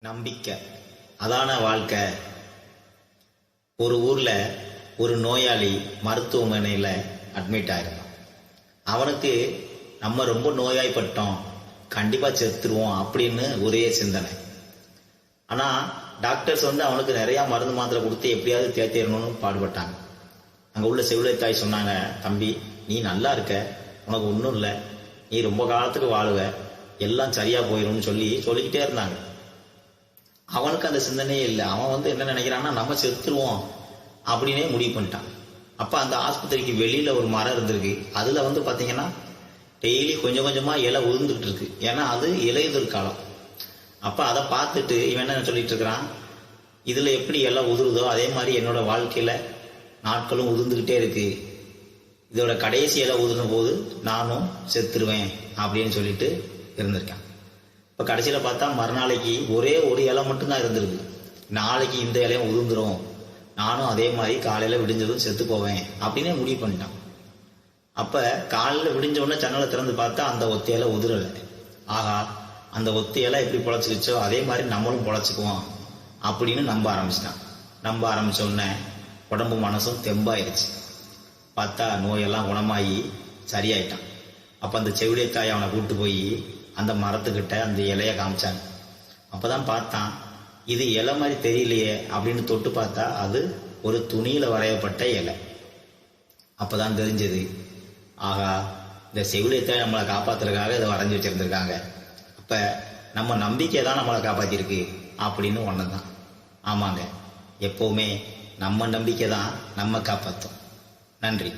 நம்பிக்கை. அதான வாழ்க்கை. ஒரு ஊர்ல ஒரு நோயாளி மருத்துவமனையில் அட்மிட் ஆயிருந்தான். அவனுக்கு நம்ம ரொம்ப நோயாய்ப்பட்டோம். கண்டிப்பாக செத்துருவோம் அப்படின்னு ஒரே சிந்தனை. ஆனால் டாக்டர்ஸ் வந்து அவனுக்கு நிறையா மருந்து மாத்திரை கொடுத்து எப்படியாவது தேத்திடணும்னு பாடுபட்டாங்க. அங்கே உள்ள செவிலிய தாய் சொன்னாங்க தம்பி நீ நல்லா இருக்க. உனக்கு ஒன்றும் இல்லை. நீ ரொம்ப காலத்துக்கு வாழுவ. எல்லாம் சரியாக போயிடும்னு சொல்லி சொல்லிக்கிட்டே இருந்தாங்க. அவனுக்கு அந்த சிந்தனையே இல்லை. அவன் வந்து என்ன நினைக்கிறான்னா நம்ம செத்துருவோம் அப்படின்னே முடிவு பண்ணிட்டான். அப்போ அந்த ஆஸ்பத்திரிக்கு வெளியில் ஒரு மரம் இருந்திருக்கு. அதில் வந்து பார்த்தீங்கன்னா டெய்லி கொஞ்சம் கொஞ்சமாக இலை உதிர்ந்துட்டு இருக்கு ஏன்னா அது இலையுதிர் காலம் அப்போ அதை பார்த்துட்டு இவன் என்ன சொல்லிட்டு இருக்கிறான்? இதில் எப்படி இலை உதிருதோ அதே மாதிரி என்னோட வாழ்க்கையில் நாட்களும் உதிர்ந்துக்கிட்டே இருக்கு. இதோட கடைசி இலை உதிரும் போது நானும் செத்துருவேன் அப்படின்னு சொல்லிட்டு இருந்திருக்கேன். இப்போ கடைசியில் பார்த்தா மறுநாளைக்கு ஒரே ஒரு இலை மட்டும்தான் இருந்திருக்கு. நாளைக்கு இந்த இலையும் உதிர்ந்துரும். நானும் அதே மாதிரி காலையில் விடிஞ்சதும் செத்து போவேன் அப்படின்னு முடிவு பண்ணிட்டான். அப்போ காலையில் விடிஞ்ச உடனே ஜன்னலை திறந்து பார்த்தா அந்த ஒத்த இலை உதிரலை. ஆகா அந்த ஒத்த இலை எப்படி பொழைச்சிக்கிச்சோ அதே மாதிரி நம்மளும் பொழைச்சிக்குவோம் அப்படின்னு நம்ப ஆரம்பிச்சிட்டான். நம்ப ஆரம்பிச்ச உடனே உடம்பு மனசும் தெம்பாயிருச்சு. பார்த்தா நோயெல்லாம் குணமாகி சரியாயிட்டான். அப்போ அந்த செவிலிய தாய் அவனை கூட்டு போய் அந்த மரத்துக்கிட்ட அந்த இலைய காமிச்சாங்க. அப்பதான் பார்த்தான் இது இலை மாதிரி தெரியலையே அப்படின்னு தொட்டு பார்த்தா அது ஒரு துணியில வரையப்பட்ட இலை. அப்பதான் தெரிஞ்சது ஆகா இந்த செவிலியத்தை நம்மளை காப்பாத்துறதுக்காக இதை வரைஞ்சி வச்சிருந்திருக்காங்க. அப்ப நம்ம நம்பிக்கை தான் நம்மளை காப்பாத்திருக்கு அப்படின்னு ஒன்று தான் ஆமாங்க எப்பவுமே நம்ம நம்பிக்கை தான் நம்ம காப்பாற்றும் நன்றி.